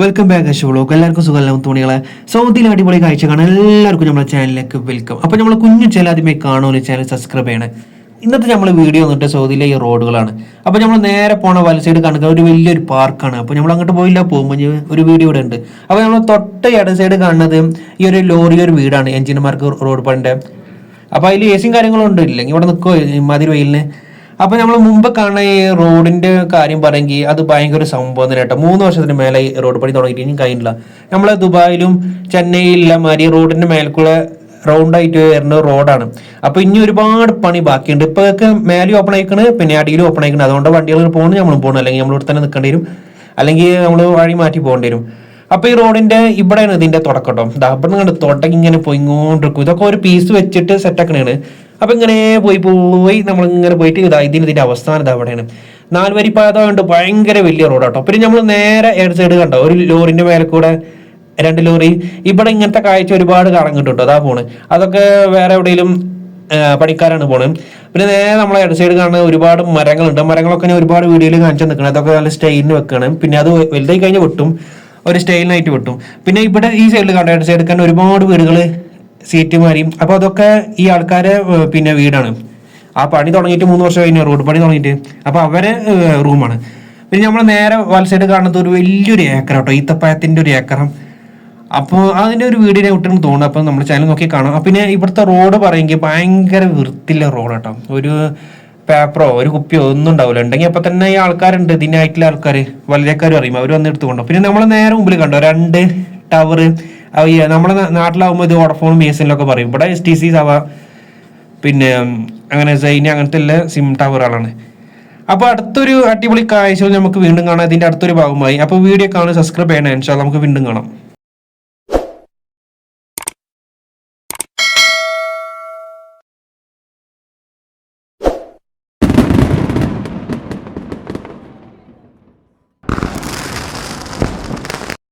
Welcome back Ashu vlog എല്ലാവർക്കും സുഖമല്ലാവും തോണികളെ സൗദിയിലെ അടിപൊളി കാഴ്ച കാണാൻ എല്ലാവർക്കും നമ്മുടെ ചാനലിലേക്ക് വെൽക്കം അപ്പോൾ നമ്മൾ കുഞ്ഞു ചാനൽ ആദ്യമേ കാണുമല്ലോ ചാനൽ സബ്സ്ക്രൈബ് ചെയ്യണേ. ഇന്നത്തെ നമ്മൾ വീഡിയോ വന്നിട്ട് സൗദിയിലെ ഈ റോഡുകളാണ്. അപ്പോൾ നമ്മൾ നേരെ പോണ വല സൈഡ് കാണുക ഒരു വലിയൊരു പാർക്കാണ്. അപ്പോൾ നമ്മൾ അങ്ങോട്ട് പോയില്ല പോകുമ്പോൾ ഒരു വീഡിയോ ഇവിടെ ഉണ്ട്. അപ്പോൾ നമ്മൾ തൊട്ട് ഇട സൈഡ് കാണുന്നത് ഈ ഒരു ലോറി ഒരു വീടാണ് എഞ്ചിനീയർമാർക്ക് റോഡ് പണിന്റെ അപ്പോൾ അതിൽ എ സിയും കാര്യങ്ങളും ഉണ്ട് ഇല്ലെങ്കിൽ ഇവിടെ നിൽക്കുമോ മതിരി വെയിലിന്? അപ്പൊ നമ്മൾ മുമ്പ് കാണുന്ന ഈ റോഡിന്റെ കാര്യം പറയുമെങ്കിൽ അത് ഭയങ്കര സംഭവം തന്നെ കേട്ടോ. മൂന്ന് വർഷത്തിന് മേലെ ഈ റോഡ് പണി തുടങ്ങിയിട്ട് ഇനിയും കഴിഞ്ഞില്ല നമ്മളെ ദുബായിലും ചെന്നൈയിലുള്ള മാതിരി റോഡിന്റെ മേൽക്കുള്ള റൗണ്ട് ആയിട്ട് വരുന്ന റോഡാണ് അപ്പൊ ഇനി ഒരുപാട് പണി ബാക്കിയുണ്ട്. ഇപ്പൊ ഒക്കെ മേലെ ഓപ്പൺ ആയിക്കണ് പിന്നെ അടിയിലും ഓപ്പൺ ആയിക്കണ്. അതുകൊണ്ട് വണ്ടികൾ പോകണം നമ്മളും പോകണം. അല്ലെങ്കിൽ നമ്മൾ ഇവിടെ തന്നെ നിൽക്കേണ്ടി വരും. അല്ലെങ്കിൽ നമ്മൾ വഴി മാറ്റി പോകേണ്ടി വരും. അപ്പൊ ഈ റോഡിന്റെ ഇവിടെയാണ് ഇതിന്റെ തുടക്കട്ടോ കേട്ടോ. ദാ ഇവിടെ കണ്ട് തുടങ്ങി ഇങ്ങനെ പോയിക്കൊണ്ടിരിക്കും. ഇതൊക്കെ ഒരു പീസ് വെച്ചിട്ട് സെറ്റ് ആക്കണേണ് അപ്പൊ ഇങ്ങനെ പോയി പോയി നമ്മൾ ഇങ്ങനെ പോയിട്ട് ഇതാ ഇതിന് ഇതിന്റെ അവസാനം അവിടെയാണ് നാല് വരി ഉണ്ട് ഭയങ്കര വലിയ റോഡാട്ടോ പിന്നെ നമ്മൾ നേരെ ഏഴ് സൈഡ് കണ്ടോ? ഒരു ലോറിന്റെ മേലെ കൂടെ രണ്ട് ലോറി. ഇവിടെ ഇങ്ങനത്തെ കാഴ്ച ഒരുപാട് കാണാൻ കിട്ടും അതാ പോണ്. അതൊക്കെ വേറെ എവിടെയെങ്കിലും പണിക്കാരാണ് പോണത് പിന്നെ നേരെ നമ്മളെ ഇട സൈഡ് കാണുന്ന ഒരുപാട് മരങ്ങളുണ്ട്. മരങ്ങളൊക്കെ ഞാൻ ഒരുപാട് വീഡിയോയിൽ കാണിച്ചു നിൽക്കണം അതൊക്കെ നല്ല സ്റ്റൈലിന് വെക്കണം. പിന്നെ അത് വലുതായി കഴിഞ്ഞ് വെട്ടും. ഒരു സ്റ്റൈലിനായിട്ട് വെട്ടും. പിന്നെ ഇവിടെ ഈ സൈഡിൽ കണ്ട? ഇട സൈഡിൽ കണ്ട ഒരുപാട് വീടുകൾ സീറ്റ് മാറിയും. അപ്പൊ അതൊക്കെ ഈ ആൾക്കാരെ പിന്നെ വീടാണ്. ആ പണി തുടങ്ങിയിട്ട് മൂന്ന് വർഷം കഴിഞ്ഞു റോഡ് പണി തുടങ്ങിയിട്ട്. അപ്പൊ അവരെ റൂമാണ്. പിന്നെ നമ്മൾ നേരെ വലസൈഡ് കാണുന്നത് ഒരു വലിയൊരു ഏക്കർ കേട്ടോ ഈത്തപ്പായത്തിന്റെ ഒരു ഏക്കറം. അപ്പോൾ അതിന്റെ ഒരു വീടിനെ വിട്ടെന്ന് തോന്നുന്നു അപ്പോൾ നമ്മൾ ചാനൽ നോക്കി കാണാം. പിന്നെ ഇവിടുത്തെ റോഡ് പറയുമെങ്കിൽ ഭയങ്കര വൃത്തിയുള്ള റോഡ് കേട്ടോ ഒരു പേപ്പറോ ഒരു കുപ്പിയോ ഒന്നും ഉണ്ടാവില്ല. ഉണ്ടെങ്കിൽ അപ്പൊ തന്നെ ഈ ആൾക്കാരുണ്ട് ഇതിനായിട്ടുള്ള ആൾക്കാർ വളരെക്കാരും അറിയും. അവർ വന്ന് എടുത്തുകൊണ്ടോ പിന്നെ നമ്മൾ നേരെ മുമ്പിൽ കണ്ടോ രണ്ട് ടവർ നമ്മുടെ നാട്ടിലാവുമ്പോൾ ഇത് വോഡഫോണും ബി എസ് എന്നൊക്കെ പറയും. ഇവിടെ എസ് ടി സി സവ പിന്നെ അങ്ങനെ സൈനി അങ്ങനത്തെ ഉള്ള സിം ടവറുകളാണ്. അപ്പൊ അടുത്തൊരു അടിപൊളി കാഴ്ച നമുക്ക് വീണ്ടും കാണാം. ഇതിന്റെ അടുത്തൊരു ഭാഗമായി അപ്പോൾ വീഡിയോ കാണാൻ സബ്സ്ക്രൈബ് ചെയ്യണം. ഇൻഷാ നമുക്ക് വീണ്ടും കാണാം.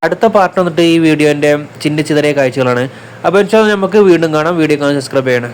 അടുത്ത പാർട്ട് വന്നിട്ട് ഈ വീഡിയോന്റെ ചിന്ന ചിതറിയ കാഴ്ചകളാണ്. അപ്പോൾ വെച്ചാൽ നമുക്ക് വീണ്ടും കാണാം. വീഡിയോ കാണാൻ സബ്സ്ക്രൈബ് ചെയ്യണം.